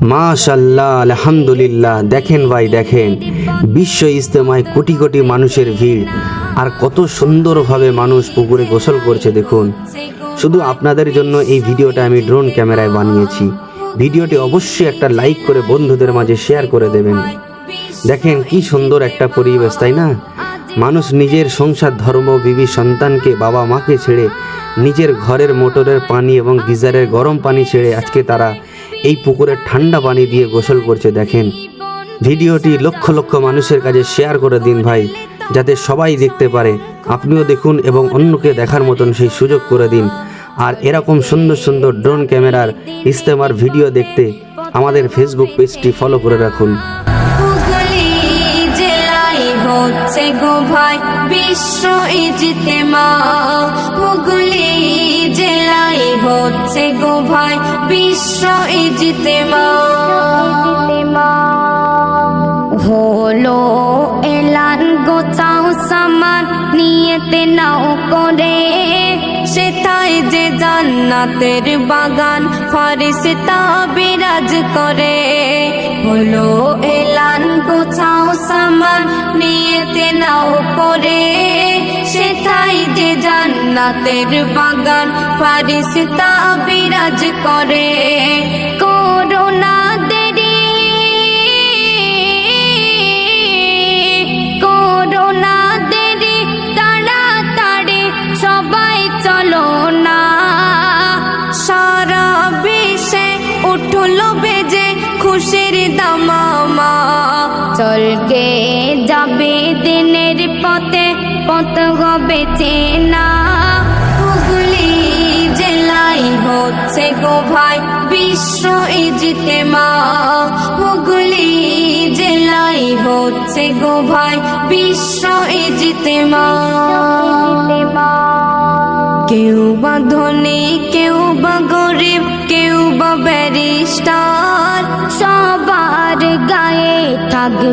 মাশাল্লাহ, আলহামদুলিল্লাহ। দেখেন ভাই, দেখেন। বিশ্ব ইজতেমায় কোটি কোটি মানুষের ভিড়। আর কত সুন্দরভাবে মানুষ পুকুরে গোসল করছে, দেখুন। শুধু আপনাদের জন্য এই ভিডিওটা আমি ড্রোন ক্যামেরায় বানিয়েছি। ভিডিওটি অবশ্যই একটা লাইক করে বন্ধুদের মাঝে শেয়ার করে দেবেন। দেখেন কি সুন্দর একটা পরিবেশ, তাই না? মানুষ নিজের সংসার, ধর্ম, বিবি, সন্তানকে বাবা মাকে ছেড়ে নিজের ঘরের মোটরের পানি এবং গিজারের গরম পানি ছেড়ে আজকে তারা এই পুকুরে ঠান্ডা পানি দিয়ে গোসল করছে, দেখেন। ভিডিওটি লক্ষ লক্ষ মানুষের কাছে শেয়ার করে দিন ভাই, যাতে সবাই দেখতে পারে। আপনিও দেখুন এবং অন্যকে দেখার মতন সেই সুযোগ করে দিন। আর এরকম সুন্দর সুন্দর ড্রোন ক্যামেরার ইস্তেমার ভিডিও দেখতে আমাদের ফেসবুক পেজটি ফলো করে রাখুন। বিশ্ব ইজতেমা। হুগলি হচ্ছে গো ভাই, বিশ্ব ইজতেমা হলো এলান গোচাও সামান নিয়েতে নাও করে। সেটাই যে জান্নাতের বাগান ফারিস্তা বিরাজ করে। হলো এলান গোছাও সামান নিয়েতে নাও করে। যে জান্নাতের বাগান ফারিস্তা বিরাজ করে। দেরি দেরি সবাই চলো না। সারা বিশ্বে উঠল বেজে খুশির দামামা। চলকে যাবে পথ হবে চেনা। হুগলি জেলায় হচ্ছে গো ভাই বিশ্ব ইজতেমা হুগলি জেলায় হচ্ছে গো ভাই বিশ্ব ইজতেমা কেউ বা ধনী, কেউ বা গরিব, কেউ বা ব্যারিস্টার। সবার গায়ে থাকবে